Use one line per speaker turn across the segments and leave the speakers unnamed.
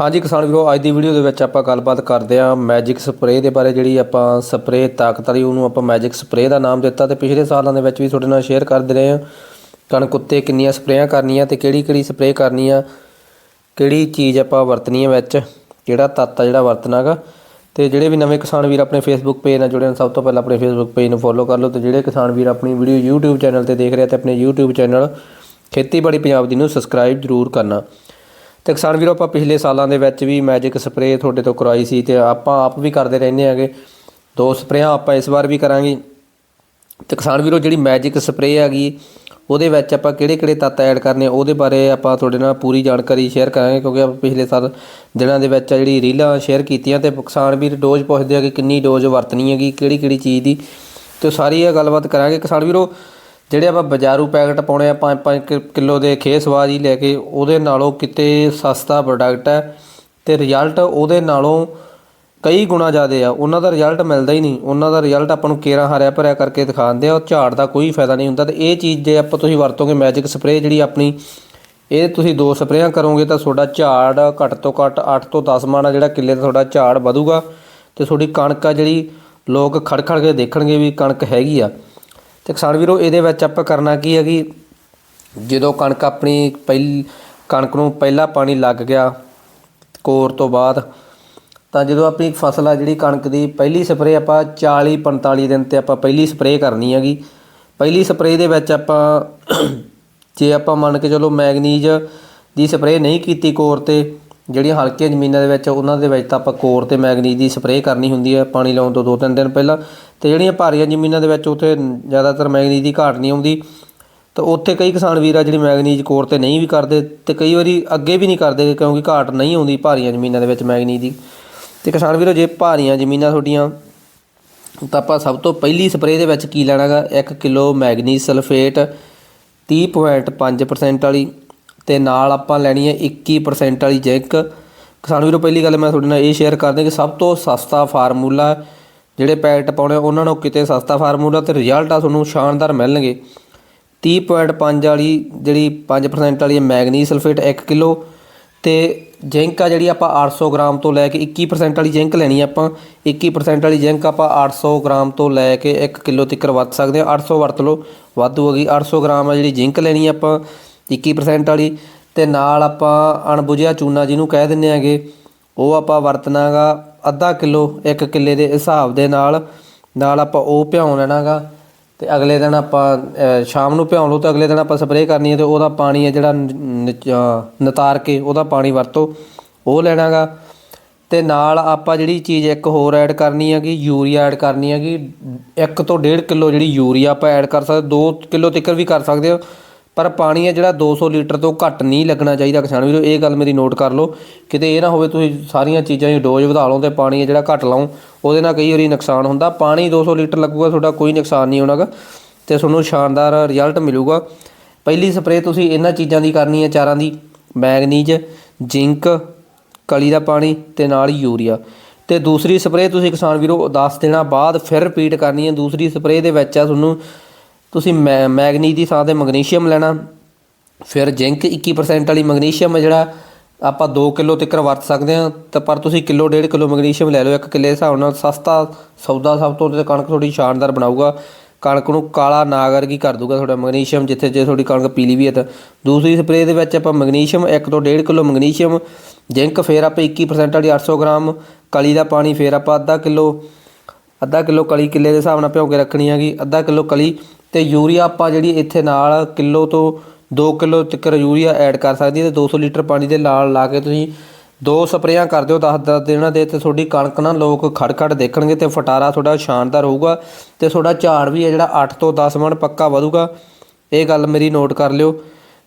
ਹਾਂਜੀ ਕਿਸਾਨ ਵੀਰੋ, ਅੱਜ ਦੀ ਵੀਡੀਓ ਦੇ ਵਿੱਚ ਆਪਾਂ ਗੱਲਬਾਤ ਕਰਦੇ ਹਾਂ ਮੈਜਿਕ ਸਪਰੇਅ ਦੇ ਬਾਰੇ, ਜਿਹੜੀ ਆਪਾਂ ਸਪਰੇਅ ਤਾਕਤ ਵਾਲੀ ਉਹਨੂੰ ਆਪਾਂ ਮੈਜਿਕ ਸਪਰੇਅ ਦਾ ਨਾਮ ਦਿੱਤਾ ਤੇ ਪਿਛਲੇ ਸਾਲਾਂ ਦੇ ਵਿੱਚ ਵੀ ਤੁਹਾਡੇ ਨਾਲ ਸ਼ੇਅਰ ਕਰਦੇ ਰਹੇ ਹਾਂ। ਕਣਕ ਉੱਤੇ ਕਿੰਨੀਆਂ ਸਪਰੇਆਂ ਕਰਨੀਆਂ ਤੇ ਕਿਹੜੀ ਕਿਹੜੀ ਸਪਰੇਅ ਕਰਨੀ ਆ, ਕਿਹੜੀ ਚੀਜ਼ ਆਪਾਂ ਵਰਤਣੀ ਹੈ ਵਿੱਚ, ਕਿਹੜਾ ਤੱਤ ਆ ਜਿਹੜਾ ਵਰਤਣਾਗਾ ਤੇ ਜਿਹੜੇ ਵੀ ਨਵੇਂ ਕਿਸਾਨ ਵੀਰ ਆਪਣੇ ਫੇਸਬੁੱਕ ਪੇਜ ਨਾਲ ਜੁੜੇ ਹਨ ਸਭ ਤੋਂ ਪਹਿਲਾਂ ਆਪਣੇ ਫੇਸਬੁੱਕ ਪੇਜ ਨੂੰ ਫੋਲੋ ਕਰ ਲਓ ਤੇ ਜਿਹੜੇ ਕਿਸਾਨ ਵੀਰ ਆਪਣੀ ਵੀਡੀਓ YouTube ਚੈਨਲ ਤੇ ਦੇਖ ਰਹੇ ਆ ਤੇ ਆਪਣੇ YouTube ਚੈਨਲ ਖੇਤੀਬਾੜੀ ਪੰਜਾਬ ਦੀ ਨੂੰ ਸਬਸਕ੍ਰਾਈਬ ਜ਼ਰੂਰ ਕਰਨਾ। ਤੇ ਕਿਸਾਨ ਵੀਰੋ, ਆਪਾਂ ਪਿਛਲੇ ਸਾਲਾਂ ਦੇ ਵਿੱਚ ਵੀ ਮੈਜਿਕ ਸਪਰੇਅ ਤੁਹਾਡੇ ਤੋਂ ਕਰਵਾਈ ਸੀ ਤੇ ਆਪਾਂ ਆਪ ਵੀ ਕਰਦੇ ਰਹਿੰਦੇ ਹੈਗੇ। ਦੋ ਸਪਰੇਆਂ ਆਪਾਂ ਇਸ ਵਾਰ ਵੀ ਕਰਾਂਗੇ। ਤੇ ਕਿਸਾਨ ਵੀਰੋ, ਜਿਹੜੀ ਮੈਜਿਕ ਸਪਰੇਅ ਹੈਗੀ, ਉਹਦੇ ਵਿੱਚ ਆਪਾਂ ਕਿਹੜੇ ਕਿਹੜੇ ਤੱਤ ਐਡ ਕਰਨੇ, ਉਹਦੇ ਬਾਰੇ ਆਪਾਂ ਤੁਹਾਡੇ ਨਾਲ ਪੂਰੀ ਜਾਣਕਾਰੀ ਸ਼ੇਅਰ ਕਰਾਂਗੇ, ਕਿਉਂਕਿ ਆਪਾਂ ਪਿਛਲੇ ਸਾਲ ਦਿਨਾਂ ਦੇ ਵਿੱਚ ਜਿਹੜੀ ਰੀਲਾਂ ਸ਼ੇਅਰ ਕੀਤੀਆਂ ਤੇ ਕਿਸਾਨ ਵੀਰ ਡੋਜ਼ ਪੁੱਛਦੇ ਆ ਕਿ ਕਿੰਨੀ ਡੋਜ਼ ਵਰਤਣੀ ਹੈਗੀ ਕਿਹੜੀ ਕਿਹੜੀ ਚੀਜ਼ ਦੀ। ਤੇ ਸਾਰੀ ਇਹ ਗੱਲਬਾਤ ਕਰਾਂਗੇ। ਕਿਸਾਨ ਵੀਰੋ ਜਿਹੜੇ ਆਪਾਂ ਬਾਜ਼ਾਰੂ ਪੈਕਟ ਪਾਉਣੇ ਆ 5-5 ਕਿਲੋ ਦੇ ਖੇਸਵਾਜ ਹੀ ਲੈ ਕੇ ਉਹਦੇ ਨਾਲੋਂ ਕਿਤੇ ਸਸਤਾ ਪ੍ਰੋਡਕਟ ਹੈ ਤੇ ਰਿਜ਼ਲਟ ਉਹਦੇ ਨਾਲੋਂ ਕਈ ਗੁਣਾ ਜ਼ਿਆਦੇ ਆ। ਉਹਨਾਂ ਦਾ ਰਿਜ਼ਲਟ ਮਿਲਦਾ ਹੀ ਨਹੀਂ। ਉਹਨਾਂ ਦਾ ਰਿਜ਼ਲਟ ਆਪਾਂ ਨੂੰ ਕੇਰਾ ਹਰਿਆ ਭਰਿਆ ਕਰਕੇ ਦਿਖਾਉਂਦੇ ਆ ਉਹ ਝਾੜ ਦਾ ਕੋਈ ਫਾਇਦਾ ਨਹੀਂ ਹੁੰਦਾ। ਤੇ ਇਹ ਚੀਜ਼ ਜੇ ਆਪਾਂ ਤੁਸੀਂ ਵਰਤੋਗੇ ਮੈਜਿਕ ਸਪਰੇਅ ਜਿਹੜੀ ਆਪਣੀ, ਇਹ ਤੁਸੀਂ ਦੋ ਸਪਰੇਆਂ ਕਰੋਗੇ ਤਾਂ ਤੁਹਾਡਾ ਝਾੜ ਘੱਟ ਤੋਂ ਘੱਟ 8 ਤੋਂ 10 ਮਾਣਾ ਜਿਹੜਾ ਕਿੱਲੇ ਦਾ ਤੁਹਾਡਾ ਝਾੜ ਵਧੂਗਾ ਤੇ ਤੁਹਾਡੀ ਕਣਕ ਆ ਜਿਹੜੀ ਲੋਕ ਖੜ ਖੜ ਕੇ ਦੇਖਣਗੇ ਵੀ ਕਣਕ ਹੈਗੀ ਆ। ਤੇ ਕਿਸਾਨ ਵੀਰੋ, ਇਹਦੇ ਵਿੱਚ ਆਪਾਂ ਕਰਨਾ ਕੀ ਹੈ ਕਿ ਜਦੋਂ ਕਣਕ ਆਪਣੀ ਪਹਿਲ, ਕਣਕ ਨੂੰ ਪਹਿਲਾ ਪਾਣੀ ਲੱਗ ਗਿਆ ਕੋਰ ਤੋਂ ਬਾਅਦ, ਤਾਂ ਜਦੋਂ ਆਪਣੀ ਫਸਲ ਆ ਜਿਹੜੀ ਕਣਕ ਦੀ, ਪਹਿਲੀ ਸਪਰੇਅ ਆਪਾਂ 40 45 ਦਿਨ ਤੇ ਆਪਾਂ ਪਹਿਲੀ ਸਪਰੇਅ ਕਰਨੀ ਹੈਗੀ। ਪਹਿਲੀ ਸਪਰੇਅ ਦੇ ਵਿੱਚ ਆਪਾਂ ਜੇ ਆਪਾਂ ਮੰਨ ਕੇ ਚਲੋ ਮੈਗਨੀਜ਼ ਦੀ ਸਪਰੇਅ ਨਹੀਂ ਕੀਤੀ ਕੋਰ ਤੇ, ਜਿਹੜੀਆਂ ਹਲਕੀਆਂ ਜ਼ਮੀਨਾਂ ਦੇ ਵਿੱਚ, ਉਹਨਾਂ ਦੇ ਵਿੱਚ ਤਾਂ ਆਪਾਂ ਕੋਰ ਤੇ ਮੈਗਨੀਜ਼ ਦੀ ਸਪਰੇਅ ਕਰਨੀ ਹੁੰਦੀ ਹੈ, ਪਾਣੀ ਲਾਉਣ ਤੋਂ ਦੋ ਤਿੰਨ ਦਿਨ ਪਹਿਲਾਂ। ਤੇ ਜਿਹੜੀਆਂ ਭਾਰੀਆਂ ਜ਼ਮੀਨਾਂ ਦੇ ਵਿੱਚ ਉੱਥੇ ਜ਼ਿਆਦਾਤਰ ਮੈਗਨੀਜ਼ ਦੀ ਘਾਟ ਨਹੀਂ ਆਉਂਦੀ, ਤਾਂ ਉੱਥੇ ਕਈ ਕਿਸਾਨ ਵੀਰ ਆ ਜਿਹੜੀ ਮੈਗਨੀਜ਼ ਕੋਰ ਤੇ ਨਹੀਂ ਵੀ ਕਰਦੇ ਤੇ ਕਈ ਵਾਰੀ ਅੱਗੇ ਵੀ ਨਹੀਂ ਕਰਦੇ ਕਿਉਂਕਿ ਘਾਟ ਨਹੀਂ ਆਉਂਦੀ ਭਾਰੀਆਂ ਜ਼ਮੀਨਾਂ ਦੇ ਵਿੱਚ ਮੈਗਨੀਜ਼ ਦੀ। ਤੇ ਕਿਸਾਨ ਵੀਰੋ, ਜੇ ਭਾਰੀਆਂ ਜ਼ਮੀਨਾਂ ਤੁਹਾਡੀਆਂ, ਤਾਂ ਆਪਾਂ ਸਭ ਤੋਂ ਪਹਿਲੀ ਸਪਰੇਅ ਦੇ ਵਿੱਚ ਕੀ ਲੈਣਾਗਾ? 1 ਕਿਲੋ ਮੈਗਨੀਜ਼ ਸਲਫੇਟ 30.5% ਵਾਲੀ ਤੇ ਨਾਲ ਆਪਾਂ ਲੈਣੀ ਹੈ 21% ਵਾਲੀ ਜ਼ਿੰਕ। ਕਿਸਾਨ ਵੀਰੋ, ਪਹਿਲੀ ਗੱਲ ਮੈਂ ਤੁਹਾਡੇ ਨਾਲ ਇਹ ਸ਼ੇਅਰ ਕਰਦੇ ਕਿ ਸਭ ਤੋਂ ਸਸਤਾ ਫਾਰਮੂਲਾ ਜਿਹੜੇ ਪੈਕਟ ਪਾਉਣੇ, ਉਹਨਾਂ ਨੂੰ ਕਿਤੇ ਸਸਤਾ ਫਾਰਮੂਲਾ ਤੇ ਰਿਜ਼ਲਟ ਆ ਤੁਹਾਨੂੰ ਸ਼ਾਨਦਾਰ ਮਿਲਣਗੇ। 30.5 ਵਾਲੀ ਜਿਹੜੀ 5% ਵਾਲੀ ਮੈਗਨੀ ਸਲਫੇਟ 1 ਕਿਲੋ ਤੇ ਜ਼ਿੰਕ ਆ ਜਿਹੜੀ ਆਪਾਂ 800 ਗ੍ਰਾਮ ਤੋਂ ਲੈ ਕੇ 21% ਵਾਲੀ ਜ਼ਿੰਕ ਲੈਣੀ ਆਪਾਂ। 21% ਵਾਲੀ ਜ਼ਿੰਕ ਆਪਾਂ 800 ਗ੍ਰਾਮ ਤੋਂ ਲੈ ਕੇ 1 ਕਿਲੋ ਤੱਕ ਵਰਤ ਸਕਦੇ ਆ 800 ਵਰਤ ਲਓ, ਵਾਧੂ ਹੋ ਗਈ। 800 ਗ੍ਰਾਮ ਆ ਜਿਹੜੀ ਜ਼ਿੰਕ ਲੈਣੀ ਆਪਾਂ 21% ਵਾਲੀ ਤੇ ਨਾਲ ਆਪਾਂ ਅਣਬੁਝਿਆ ਚੂਨਾ ਜਿਹਨੂੰ ਕਹਿ ਦਿੰਦੇ ਆਗੇ ਉਹ ਆਪਾਂ ਵਰਤਣਾਗਾ ਅੱਧਾ ਕਿਲੋ ਇੱਕ ਕਿੱਲੇ ਦੇ ਹਿਸਾਬ ਦੇ ਨਾਲ ਨਾਲ ਆਪਾਂ ਉਹ ਭਿਉਂ ਲੈਣਾਗਾ ਤੇ ਅਗਲੇ ਦਿਨ ਆਪਾਂ ਸ਼ਾਮ ਨੂੰ ਭਿਉਂ ਲਓ ਤੇ ਅਗਲੇ ਦਿਨ ਆਪਾਂ ਸਪਰੇਅ ਕਰਨੀ ਹੈ ਤੇ ਉਹਦਾ ਪਾਣੀ ਹੈ ਜਿਹੜਾ ਨ- ਨਿਚ- ਅ, ਕੇ ਉਹਦਾ ਪਾਣੀ ਵਰਤੋ ਉਹ ਲੈਣਾਗਾ। ਤੇ ਨਾਲ ਆਪਾਂ ਜਿਹੜੀ ਚੀਜ਼ ਇੱਕ ਹੋਰ ਐਡ ਕਰਨੀ ਹੈਗੀ ਯੂਰੀਆ ਐਡ ਕਰਨੀ ਹੈਗੀ 1 ਤੋਂ 1.5 ਕਿਲੋ ਜਿਹੜੀ ਯੂਰੀਆ ਆਪਾਂ ਐਡ ਕਰ ਸਕਦੇ 2 ਕਿਲੋ ਤੱਕ ਵੀ ਕਰ ਸਕਦੇ ਹੋ। ਪਰ ਪਾਣੀ ਹੈ ਜਿਹੜਾ 200 ਲੀਟਰ ਤੋਂ ਘੱਟ ਨਹੀਂ ਲੱਗਣਾ ਚਾਹੀਦਾ ਕਿਸਾਨ ਵੀਰੋ, ਇਹ ਗੱਲ ਮੇਰੀ ਨੋਟ ਕਰ ਲਓ। ਕਿਤੇ ਇਹ ਨਾ ਹੋਵੇ ਤੁਸੀਂ ਸਾਰੀਆਂ ਚੀਜ਼ਾਂ ਦੀ ਡੋਜ਼ ਵਧਾ ਲਓ ਤੇ ਪਾਣੀ ਹੈ ਜਿਹੜਾ ਘੱਟ ਲਾਓ, ਉਹਦੇ ਨਾਲ ਕਈ ਵਾਰੀ ਨੁਕਸਾਨ ਹੁੰਦਾ। ਪਾਣੀ 200 ਲੀਟਰ ਲੱਗੂਗਾ, ਤੁਹਾਡਾ ਕੋਈ ਨੁਕਸਾਨ ਨਹੀਂ ਹੋਣਾਗਾ ਤੇ ਤੁਹਾਨੂੰ ਸ਼ਾਨਦਾਰ ਰਿਜ਼ਲਟ ਮਿਲੂਗਾ। ਪਹਿਲੀ ਸਪਰੇਅ ਤੁਸੀਂ ਇਹਨਾਂ ਚੀਜ਼ਾਂ ਦੀ ਕਰਨੀ ਹੈ, ਚਾਰਾਂ ਦੀ ਮੈਗਨੀਜ਼ ਜ਼ਿੰਕ ਕਲੀ ਦਾ ਪਾਣੀ ਤੇ ਨਾਲ ਯੂਰੀਆ। ਤੇ ਦੂਸਰੀ ਸਪਰੇਅ ਤੁਸੀਂ ਕਿਸਾਨ ਵੀਰੋ 10 ਦਿਨਾਂ ਬਾਅਦ ਫਿਰ ਰਿਪੀਟ ਕਰਨੀ ਹੈ। ਦੂਸਰੀ ਸਪਰੇਅ ਦੇ ਵਿੱਚ ਆ ਤੁਹਾਨੂੰ ਤੁਸੀਂ ਮੈ- ਮੈਗਨੀਜ਼ ਦੀ ਥਾਂ ਤੇ ਮੈਗਨੀਸ਼ੀਅਮ ਲੈਣਾ। ਫਿਰ ਜ਼ਿੰਕ 21% ਵਾਲੀ ਮੈਗਨੀਸ਼ੀਅਮ ਹੈ ਜਿਹੜਾ ਆਪਾਂ 2 ਕਿਲੋ ਤੱਕ ਵਰਤ ਸਕਦੇ ਹਾਂ। ਤਾਂ ਪਰ ਤੁਸੀਂ ਕਿਲੋ, ਡੇਢ ਕਿਲੋ ਮੈਗਨੀਸ਼ੀਅਮ ਲੈ ਲਓ। ਇੱਕ ਕਿੱਲੇ ਦੇ ਹਿਸਾਬ ਨਾਲ ਸਸਤਾ ਸੌਦਾ ਸਭ ਤੋਂ, ਤੇ ਕਣਕ ਥੋੜੀ ਸ਼ਾਨਦਾਰ ਬਣਾਊਗਾ। ਕਣਕ ਨੂੰ ਕਾਲਾ ਨਾਗ ਵਰਗੀ ਕਰ ਦੂਗਾ ਤੁਹਾਡਾ ਮੈਗਨੀਸ਼ੀਅਮ, ਜਿੱਥੇ ਜੇ ਤੁਹਾਡੀ ਕਣਕ ਪੀਲੀ ਵੀ ਹੈ ਤਾਂ। ਦੂਸਰੀ ਸਪਰੇਅ ਦੇ ਵਿੱਚ ਆਪਾਂ ਮੈਗਨੀਸ਼ੀਅਮ 1 ਤੋਂ 1.5 ਕਿਲੋ ਮੈਗਨੀਸ਼ੀਅਮ। ਜ਼ਿੰਕ ਫੇਰ ਆਪਾਂ 21% ਵਾਲੀ 800 ਗ੍ਰਾਮ। ਕਲੀ ਦਾ ਪਾਣੀ ਫੇਰ ਆਪਾਂ ਅੱਧਾ ਕਿਲੋ ਅੱਧਾ ਕਿਲੋ ਕਲੀ ਕਿੱਲੇ ਦੇ ਹਿਸਾਬ ਨਾਲ ਭਿਓ ਕੇ ਰੱਖਣੀ ਹੈਗੀ। ਅੱਧਾ ਕਿਲੋ ਕਲੀ ਤੇ ਯੂਰੀਆ ਆਪਾਂ ਜਿਹੜੀ ਇੱਥੇ ਨਾਲ ਕਿਲੋ ਤੋਂ 2 ਕਿਲੋ ਤੱਕ ਯੂਰੀਆ ਐਡ ਕਰ ਸਕਦੀ ਹੈ ਤੇ 200 ਲੀਟਰ ਪਾਣੀ ਦੇ ਨਾਲ ਲਾ ਕੇ ਤੁਸੀਂ ਦੋ ਸਪਰੇਆਂ ਕਰ ਦਿਓ 10 10 ਦਿਨਾਂ ਦੇ ਤੇ ਤੁਹਾਡੀ ਕਣਕ ਨਾ ਲੋਕ ਖੜ ਖੜ ਦੇਖਣਗੇ ਤੇ ਫਟਾਰਾ ਤੁਹਾਡਾ ਸ਼ਾਨਦਾਰ ਹੋਊਗਾ ਤੇ ਤੁਹਾਡਾ ਝਾੜ ਵੀ ਹੈ ਜਿਹੜਾ 8 ਤੋਂ 10 ਮਣ ਪੱਕਾ ਵਧੂਗਾ। ਇਹ ਗੱਲ ਮੇਰੀ ਨੋਟ ਕਰ ਲਿਓ।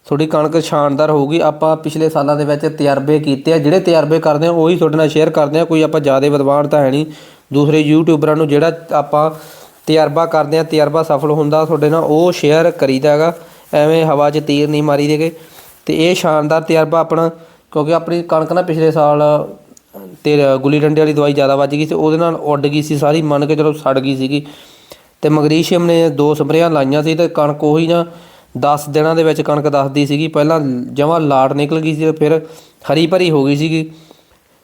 ਤੁਹਾਡੀ ਕਣਕ ਸ਼ਾਨਦਾਰ ਹੋਊਗੀ। ਆਪਾਂ ਪਿਛਲੇ ਸਾਲਾਂ ਦੇ ਵਿੱਚ ਤਜਰਬੇ ਕੀਤੇ ਆ। ਜਿਹੜੇ ਤਜਰਬੇ ਕਰਦੇ ਆ, ਉਹੀ ਤੁਹਾਡੇ ਨਾਲ ਸ਼ੇਅਰ ਕਰਦੇ ਆ। ਕੋਈ ਆਪਾਂ ਜ਼ਿਆਦਾ ਵਿਦਵਾਨ ਤਾਂ ਹੈ ਨਹੀਂ। ਦੂਸਰੇ ਯੂਟਿਊਬਰਾਂ ਨੂੰ ਜਿਹੜਾ ਆਪਾਂ ਤਜਰਬਾ ਕਰਦੇ ਆ, ਤਜਰਬਾ ਸਫਲ ਹੁੰਦਾ ਤੁਹਾਡੇ ਨਾਲ, ਉਹ ਸ਼ੇਅਰ ਕਰੀਦਾ ਹੈਗਾ, ਐਵੇਂ ਹਵਾ 'ਚ ਤੀਰ ਨਹੀਂ ਮਾਰੀ ਮਾਰੀਦੇਗੇ ਤੇ ਇਹ ਸ਼ਾਨਦਾਰ ਤਜਰਬਾ ਆਪਣਾ, ਕਿਉਂਕਿ ਆਪਣੀ ਕਣਕ ਨਾ ਪਿਛਲੇ ਸਾਲ, ਤੇ ਗੁੱਲੀ ਡੰਡੇ ਵਾਲੀ ਦਵਾਈ ਜ਼ਿਆਦਾ ਵੱਜ ਗਈ ਸੀ, ਉਹਦੇ ਨਾਲ ਉੱਡ ਗਈ ਸੀ, ਸਾਰੀ ਮੰਨ ਕੇ ਚਲੋ ਸੜ ਗਈ ਸੀਗੀ। ਤੇ ਮੈਗਨੀਸ਼ੀਅਮ ਨੇ ਦੋ ਸਪਰੇਆਂ ਲਾਈਆਂ ਸੀ, ਤੇ ਕਣਕ ਉਹੀ ਨਾ 10 ਦਿਨਾਂ ਦੇ ਵਿੱਚ ਕਣਕ ਦੱਸਦੀ ਸੀਗੀ। ਪਹਿਲਾਂ ਜਮਾਂ ਲਾਟ ਨਿਕਲ ਗਈ ਸੀ ਫਿਰ ਹਰੀ ਭਰੀ ਹੋ ਗਈ ਸੀਗੀ।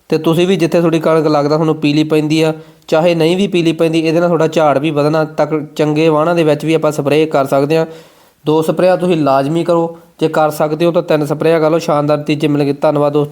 ਤੇ ਤੁਸੀਂ ਵੀ ਜਿੱਥੇ ਤੁਹਾਡੀ ਕਣਕ ਲੱਗਦਾ, ਤੁਹਾਨੂੰ ਪੀਲੀ ਪੈਂਦੀ ਆ ਚਾਹੇ ਨਹੀਂ ਵੀ ਪੀਲੀ ਪੈਂਦੀ, ਇਹਦੇ ਨਾਲ ਤੁਹਾਡਾ ਝਾੜ ਵੀ ਵਧਣਾ, ਤੱਕ ਚੰਗੇ ਵਾਹਣਾਂ ਦੇ ਵਿੱਚ ਵੀ ਆਪਾਂ ਸਪਰੇਅ ਕਰ ਸਕਦੇ ਹਾਂ। ਦੋ ਸਪਰੇਅ ਤੁਸੀਂ ਲਾਜ਼ਮੀ ਕਰੋ, ਜੇ ਕਰ ਸਕਦੇ ਹੋ ਤਾਂ ਤਿੰਨ ਸਪਰੇਅ ਕਰ ਲਓ। ਸ਼ਾਨਦਾਰ ਤੀਜੇ ਮਿਲਣਗੇ। ਧੰਨਵਾਦ ਦੋਸਤੋ।